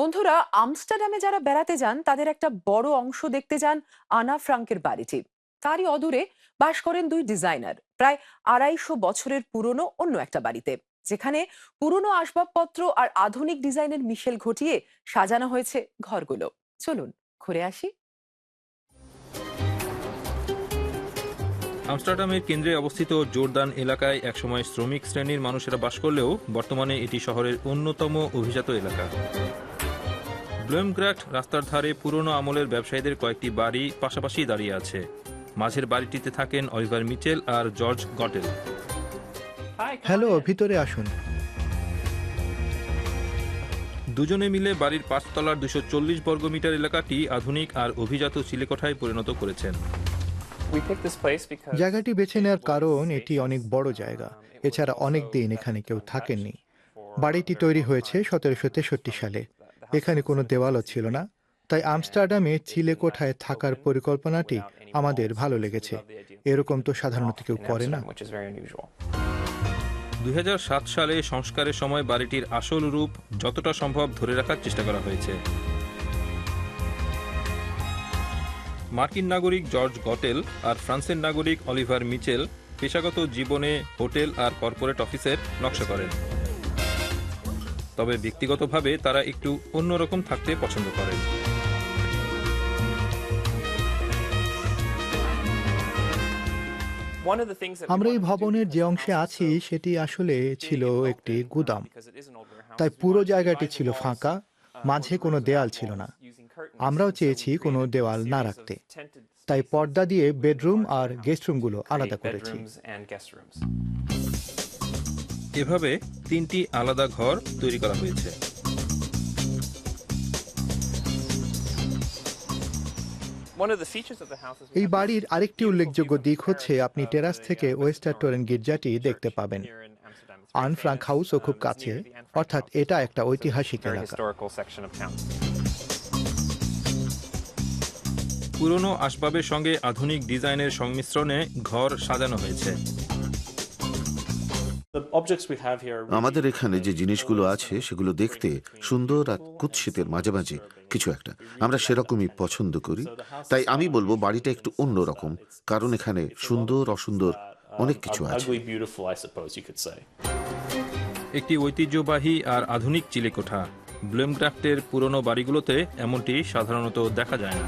বন্ধুরা, আমস্টারডামে যারা বেড়াতে যান, তাদের একটা বড় অংশ দেখতে যান আনা ফ্রাঙ্কের বাড়িটি। তারই অদূরে বাস করেন দুই ডিজাইনার, প্রায় আড়াইশো বছরের পুরনো অন্য একটা বাড়িতে। যেখানে পুরনো আসবাবপত্র আর আধুনিক ডিজাইনের মিশেল ঘটিয়ে সাজানো হয়েছে ঘরগুলো। চলুন, ঘুরে আসি। আমস্টারডামের কেন্দ্রে অবস্থিত জোরদান এলাকায় একসময় শ্রমিক শ্রেণির মানুষেরা বাস করলেও বর্তমানে এটি শহরের অন্যতম অভিজাত এলাকা। ব্লুমগ্রাট রাস্তার ধারে পুরনো আমলের ব্যবসায়ীদের কয়েকটি বাড়ি পাশাপাশি দাঁড়িয়ে আছে। মাঝের বাড়িটিতে থাকেন অলিভার মিচেল আর জর্জ গটেল। হ্যালো ভিতরে আসুন। দুজনে মিলে বাড়ির পাঁচতলার দুশো চল্লিশ বর্গমিটার এলাকাটি আধুনিক আর অভিজাত চিলেকোঠায় পরিণত করেছেন। জায়গাটি বেছে নেওয়ার কারণ এটি অনেক বড় জায়গা। এছাড়া অনেক দিন এখানে কেউ থাকেননি। বাড়িটি তৈরি হয়েছে সতেরোশো তেষট্টি সালে। এখানে কোনো দেওয়ালও ছিল না। তাই আমস্টারডামে চিলে কোঠায় থাকার পরিকল্পনাটি আমাদের ভালো লেগেছে। এরকম তো সাধারণত কেউ করে না। দুই হাজার সাত সালে সংস্কারের সময় বাড়িটির আসল রূপ যতটা সম্ভব ধরে রাখার চেষ্টা করা হয়েছে। মার্কিন নাগরিক জর্জ গটেল আর ফ্রান্সের নাগরিক অলিভার মিচেল পেশাগত জীবনে হোটেল আর কর্পোরেট অফিসের নকশা করেন। তবে ব্যক্তিগতভাবে তারা একটু অন্যরকম থাকতে পছন্দ করেন আমরা এই ভবনের যে অংশে আছি সেটি আসলে ছিল একটি গুদাম। তাই পুরো জায়গাটি ছিল ফাঁকা মাঝে কোনো দেয়াল ছিল না। আমরাও চেয়েছি কোনো দেওয়াল না রাখতে। তাই পর্দা দিয়ে বেডরুম আর গেস্ট রুমগুলো আলাদা করেছি। এভাবে তিনটি আলাদা ঘর তৈরি করা হয়েছে। এই বাড়ির আরেকটি উল্লেখযোগ্য দিক হচ্ছে আপনি টেরাস থেকে ওয়েস্টার টোরেন গির্জাটি দেখতে পাবেন। আন ফ্রাঙ্ক হাউসও খুব কাছে। অর্থাৎ এটা একটা ঐতিহাসিক এলাকা। পুরনো আসবাবের সঙ্গে আধুনিক ডিজাইনের সংমিশ্রণে ঘর সাজানো হয়েছে। আমাদের এখানে যে জিনিসগুলো আছে সেগুলো দেখতে সুন্দর আর কুৎসিতের মাঝামাঝি কিছু একটা। আমরা সেরকমই পছন্দ করি। তাই আমি বলব বাড়িটা একটু অন্যরকম কারণ এখানে সুন্দর অসুন্দর অনেক কিছু আছে। একটি ঐতিহ্যবাহী আর আধুনিক চিলেকোঠা। ব্লেমগ্রাফটের পুরনো বাড়িগুলোতে এমনটি সাধারণত দেখা যায় না।